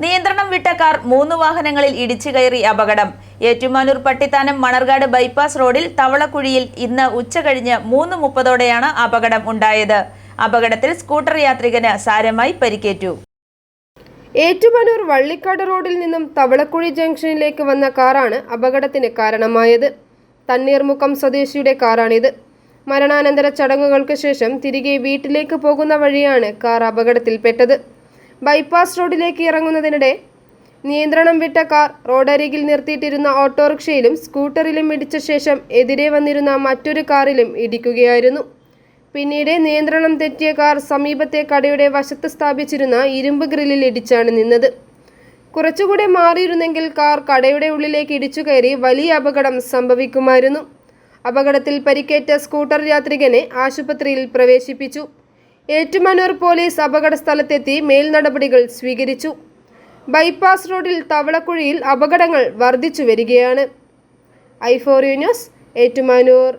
നിയന്ത്രണം വിട്ട കാർ മൂന്ന് വാഹനങ്ങളിൽ ഇടിച്ചു കയറി അപകടം. ഏറ്റുമാനൂർ പട്ടിത്താനം മണർകാട് ബൈപ്പാസ് റോഡിൽ തവളക്കുഴിയിൽ ഇന്ന് ഉച്ചകഴിഞ്ഞ് മൂന്ന് മുപ്പതോടെയാണ് അപകടം ഉണ്ടായത്. അപകടത്തിൽ സ്കൂട്ടർ യാത്രികന് സാരമായി പരിക്കേറ്റു. ഏറ്റുമാനൂർ വള്ളിക്കാട് റോഡിൽ നിന്നും തവളക്കുഴി ജംഗ്ഷനിലേക്ക് വന്ന കാറാണ് അപകടത്തിന് കാരണമായത്. തണ്ണീർമുക്കം സ്വദേശിയുടെ കാറാണിത്. മരണാനന്തര ചടങ്ങുകൾക്ക് ശേഷം തിരികെ വീട്ടിലേക്ക് പോകുന്ന വഴിയാണ് കാർ അപകടത്തിൽപ്പെട്ടത്. ബൈപ്പാസ് റോഡിലേക്ക് ഇറങ്ങുന്നതിനിടെ നിയന്ത്രണം വിട്ട കാർ റോഡരികിൽ നിർത്തിയിട്ടിരുന്ന ഓട്ടോറിക്ഷയിലും സ്കൂട്ടറിലും ഇടിച്ച ശേഷം എതിരെ വന്നിരുന്ന മറ്റൊരു കാറിലും ഇടിക്കുകയായിരുന്നു. പിന്നീട് നിയന്ത്രണം തെറ്റിയ കാർ സമീപത്തെ കടയുടെ വശത്ത് സ്ഥാപിച്ചിരുന്ന ഇരുമ്പ് ഗ്രില്ലിൽ ഇടിച്ചാണ് നിന്നത്. കുറച്ചുകൂടെ മാറിയിരുന്നെങ്കിൽ കാർ കടയുടെ ഉള്ളിലേക്ക് ഇടിച്ചു കയറി വലിയ അപകടം സംഭവിക്കുമായിരുന്നു. അപകടത്തിൽ പരിക്കേറ്റ സ്കൂട്ടർ യാത്രികനെ ആശുപത്രിയിൽ പ്രവേശിപ്പിച്ചു. ഏറ്റുമാനൂർ പോലീസ് അപകട സ്ഥലത്തെത്തി മേൽ നടപടികൾ സ്വീകരിച്ചു. ബൈപ്പാസ് റോഡിൽ തവളക്കുഴിയിൽ അപകടങ്ങൾ വർദ്ധിച്ചു വരികയാണ്. ഐഫോറിയോ ന്യൂസ് ഏറ്റുമാനൂർ.